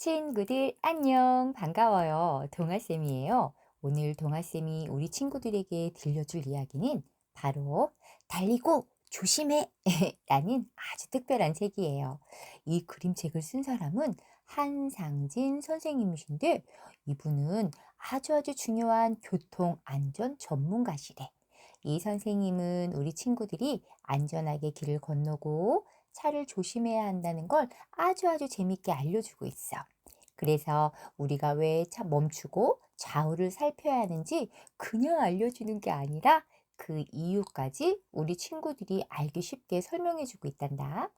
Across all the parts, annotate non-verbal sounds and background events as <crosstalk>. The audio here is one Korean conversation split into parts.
친구들 안녕 반가워요. 동아쌤이에요. 오늘 동아쌤이 우리 친구들에게 들려줄 이야기는 바로 달리고 조심해 <laughs> 라는 아주 특별한 책이에요. 이 그림책을 쓴 사람은 한상진 선생님이신데 이분은 아주 아주 중요한 교통 안전 전문가시래. 이 선생님은 우리 친구들이 안전하게 길을 건너고 차를 조심해야 한다는 걸 아주 아주 재밌게 알려주고 있어. 그래서 우리가 왜 차 멈추고 좌우를 살펴야 하는지 그냥 알려주는 게 아니라 그 이유까지 우리 친구들이 알기 쉽게 설명해 주고 있단다.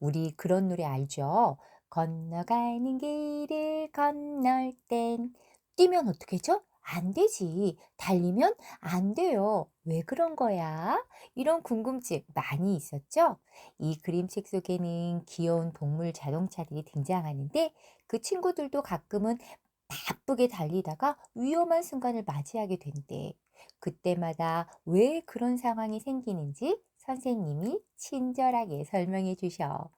우리 그런 노래 알죠? 건너가는 길을 건널 땐 뛰면 어떻게 죠? 안 되지. 달리면 안 돼요. 왜 그런 거야? 이런 궁금증 많이 있었죠? 이 그림책 속에는 귀여운 동물 자동차들이 등장하는데 그 친구들도 가끔은 바쁘게 달리다가 위험한 순간을 맞이하게 된대. 그때마다 왜 그런 상황이 생기는지 선생님이 친절하게 설명해 주셔.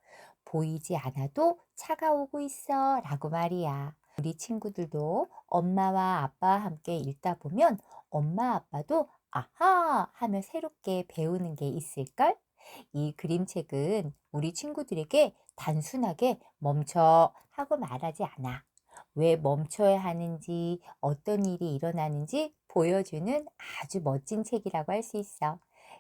보이지 않아도 차가 오고 있어 라고 말이야. 우리 친구들도 엄마와 아빠와 함께 읽다 보면 엄마 아빠도 아하 하며 새롭게 배우는 게 있을걸? 이 그림책은 우리 친구들에게 단순하게 멈춰 하고 말하지 않아. 왜 멈춰야 하는지, 어떤 일이 일어나는지 보여주는 아주 멋진 책이라고 할 수 있어.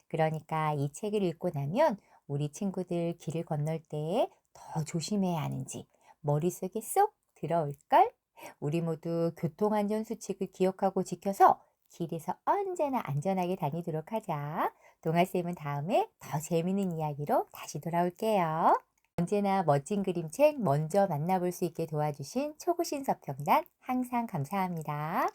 그러니까 이 책을 읽고 나면 우리 친구들 길을 건널 때 더 조심해야 하는지 머릿속에 쏙 들어올걸? 우리 모두 교통안전 수칙을 기억하고 지켜서 길에서 언제나 안전하게 다니도록 하자. 동아쌤은 다음에 더 재밌는 이야기로 다시 돌아올게요. 언제나 멋진 그림책 먼저 만나볼 수 있게 도와주신 초구신 서평단 항상 감사합니다.